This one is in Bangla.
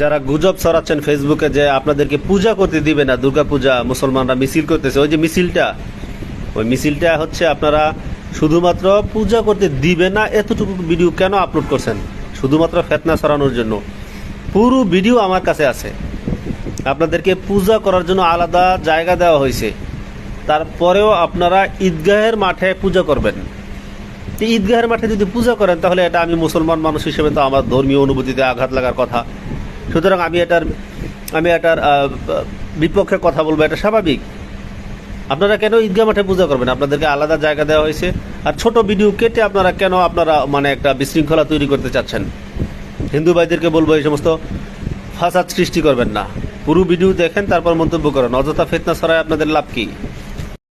যারা গুজব ছড়াচ্ছেন ফেসবুকে যে আপনাদেরকে পূজা করতে দিবে না দুর্গা পূজা মুসলমানরা মিছিল করতেছে, ওই যে মিছিলটা, ওই মিছিলটা হচ্ছে আপনারা শুধুমাত্র পূজা করতে দিবে না, এতটুকু ভিডিও কেন আপলোড করছেন? শুধুমাত্র ফেতনা ছড়ানোর জন্য। পুরো ভিডিও আমার কাছে আছে। আপনাদেরকে পূজা করার জন্য আলাদা জায়গা দেওয়া হয়েছে। তারপরেও আপনারা ঈদগাহের মাঠে পূজা করবেন। ঈদগাহের মাঠে যদি পূজা করেন, তাহলে এটা আমি মুসলমান মানুষ হিসেবে তো আমার ধর্মীয় অনুভূতিতে আঘাত লাগার কথা। সুতরাং আমি এটার আমি এটার বিপক্ষে কথা বলব, এটা স্বাভাবিক। আপনারা কেন ঈদগাহ মাঠে পূজা করবেন? আপনাদেরকে আলাদা জায়গা দেওয়া হয়েছে। আর ছোট ভিডিও কেটে আপনারা কেন আপনারা মানে একটা বিশৃঙ্খলা তৈরি করতে চাচ্ছেন? হিন্দু ভাইদেরকে বলব, এই সমস্ত ফাসাদ সৃষ্টি করবেন না। পুরো ভিডিও দেখেন, তারপর মন্তব্য করেন। অযথা ফেতনা ছড়ায় আপনাদের লাভ কি?